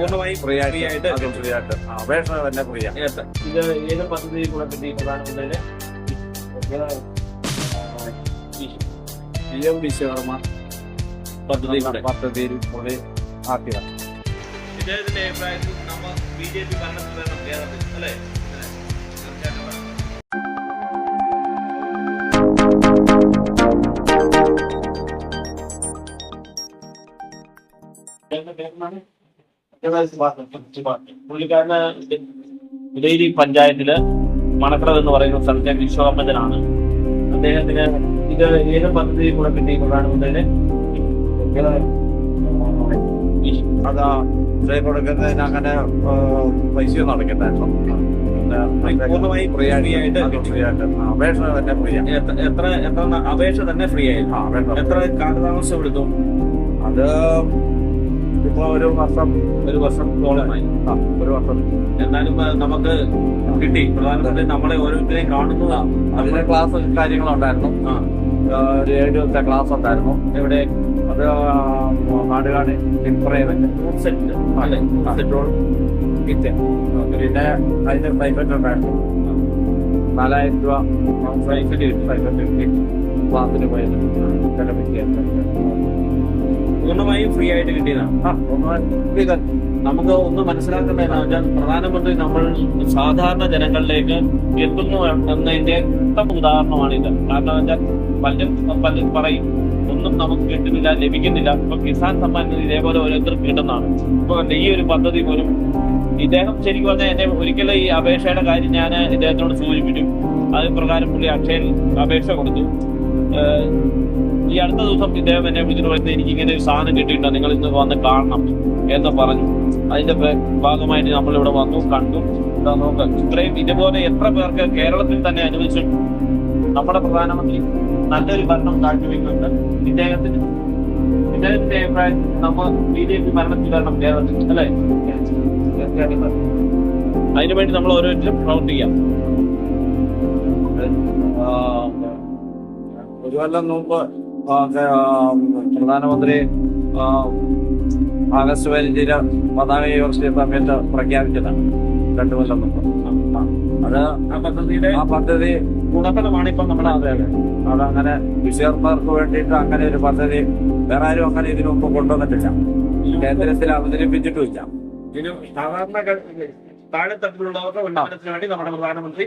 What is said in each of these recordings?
പൂർണമായും ഫ്രീ ആയിട്ട്. അതും ഫ്രീ ആയിട്ട്. അപേക്ഷ തന്നെ ഫ്രീ ആണ് ഇത് ഏത് പദ്ധതി കൂടെ കിട്ടി പ്രധാനമന്ത്രിയുടെ പി എം വിശ്വകർമ്മ പദ്ധതി പദ്ധതിയിൽ കൂടി ആക്കിയതാണ് ഇദ്ദേഹത്തിന്റെ അഭിപ്രായത്തിൽ നമ്മൾ ബി ജെ പി ഭരണത്തിൽ വരണം കേരളത്തിൽ അല്ലേ? പുള്ളിക്കാരന് ഉദയഗിരി പഞ്ചായത്തിൽ മണക്കടവ് എന്ന് പറയുന്ന സ്ഥലത്തെ വിശ്വകർമ്മജനാണ്. അദ്ദേഹത്തിന് ഇത് ഏത് പദ്ധതി കൂടെ കിട്ടി പ്രധാനമന്ത്രിയുടെ അതാ കൊടുക്കുന്നതിന് അങ്ങനെ പൈസയൊന്നും അടയ്ക്കണ്ടായിരുന്നു പൂർണമായും ഫ്രീ ആയിട്ട് അപേക്ഷ തന്നെ ഫ്രീ എത്ര എത്ര എത്ര അപേക്ഷ തന്നെ ഫ്രീ ആയിരുന്നു എത്ര കാലതാമസം എടുത്തു? അത് ഇപ്പൊ ഒരു വർഷം ഒരു വർഷത്തോളമായി ഒരു വർഷം. എന്നാലും നമുക്ക് കിട്ടി. പ്രധാനമന്ത്രി നമ്മളെ ഓരോരുത്തരെയും കാണുന്നതാണ് അതിന് ക്ലാസ് കാര്യങ്ങളുണ്ടായിരുന്നു. ഒരു ഏഴ് ദിവസത്തെ ക്ലാസ് ഉണ്ടായിരുന്നു. ഇവിടെ അത് നാടുകാട് ഇൻഫ്രൈവന്റ് പിന്നെ അതിന്റെ പ്രൈവറ്റ് ഉണ്ടായിരുന്നു. നാലായിരം രൂപ. പ്രൈവറ്റ് പ്രൈവറ്റ് ക്ലാസ്സിന് പോയത്. ചില വിദ്യാർത്ഥികൾ പൂർണമായും ഫ്രീ ആയിട്ട് കിട്ടിയതാണ്. നമുക്ക് ഒന്ന് മനസ്സിലാക്കേണ്ട എന്താ വെച്ചാൽ പ്രധാനമന്ത്രി നമ്മൾ സാധാരണ ജനങ്ങളിലേക്ക് എത്തുന്നു എന്നതിന്റെ ഉത്തമ ഇത്. കാരണം വെച്ചാൽ പലരും പലരും പറയും. ഒന്നും നമുക്ക് കിട്ടുന്നില്ല ലഭിക്കുന്നില്ല. ഇപ്പൊ കിസാൻ സമ്മാൻ ഇതേപോലെ ഓരോരുത്തർക്ക് കിട്ടുന്നതാണ്. ഇപ്പൊ ഈ ഒരു പദ്ധതി പോലും ഇദ്ദേഹം ശരിക്കും പറഞ്ഞാൽ എന്നെ ഒരിക്കലും ഈ അപേക്ഷയുടെ കാര്യം ഞാൻ ഇദ്ദേഹത്തോട് സൂചിപ്പിച്ചു. അത് പ്രകാരം പുള്ളി അക്ഷയയിൽ അപേക്ഷ കൊടുത്തു. അടുത്ത ദിവസം ഇദ്ദേഹം എന്നെ വിളിച്ചിട്ട് പറയുന്നത് എനിക്ക് ഇങ്ങനെ ഒരു സാധനം കിട്ടിയിട്ടുണ്ട് നിങ്ങൾ ഇന്ന് വന്ന് കാണണം എന്ന് പറഞ്ഞു. അതിന്റെ ഭാഗമായിട്ട് നമ്മൾ ഇവിടെ വന്നു കണ്ടു. നോക്ക ഇത്രയും ഇതുപോലെ എത്ര പേർക്ക് കേരളത്തിൽ തന്നെ അനുവദിച്ചു. നമ്മുടെ പ്രധാനമന്ത്രി നല്ലൊരു ഭരണം കാഴ്ചവെക്കുന്നുണ്ട്. ഇദ്ദേഹത്തിന് ഇദ്ദേഹത്തിന്റെ അഭിപ്രായത്തിൽ നമ്മൾ ബി ജെ പി ഭരണത്തിൽ വരണം കേരളത്തിൽ അല്ലേ? അതിനുവേണ്ടി നമ്മൾ ഓരോരുത്തരും പ്രവർത്തിക്കാം ഒരു കൊല്ലം ആ, പ്രധാനമന്ത്രി ആഗസ്റ്റ് പതിനഞ്ചിന് പതാക യൂണിവേഴ്സിറ്റി സമയത്ത് പ്രഖ്യാപിച്ചതാണ്. രണ്ടു കൊല്ലം മുമ്പ്. അത് ആ പദ്ധതിയുടെ ആ പദ്ധതി ഗുണഫലമാണ് ഇപ്പം നമ്മുടെ അതെ അതെ. അതങ്ങനെ വിശേഷർക്ക് വേണ്ടിയിട്ട് അങ്ങനെ ഒരു പദ്ധതി വേറെ ആരും അങ്ങനെ ഇതിനു മുമ്പ് കൊണ്ടുവന്നിട്ടില്ല. കേന്ദ്രത്തിൽ അവതരിപ്പിച്ചിട്ടുമില്ല. സാധാരണ താഴെത്തട്ടിലുള്ളവരുടെ ഉന്നമനത്തിന് വേണ്ടി നമ്മുടെ പ്രധാനമന്ത്രി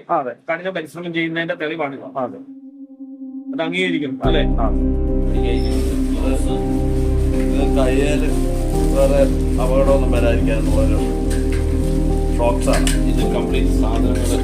കഠിന പരിശ്രമം ചെയ്യുന്നതിന്റെ തെളിവാണ് അതെ. അത് അംഗീകരിക്കണം അല്ലെ? കയ്യിൽ വേറെ അപകടമൊന്നും വരാതിരിക്കാനുള്ളൊരു ഷോക്സാണ് ഇത് കംപ്ലീറ്റ് സാധനങ്ങൾ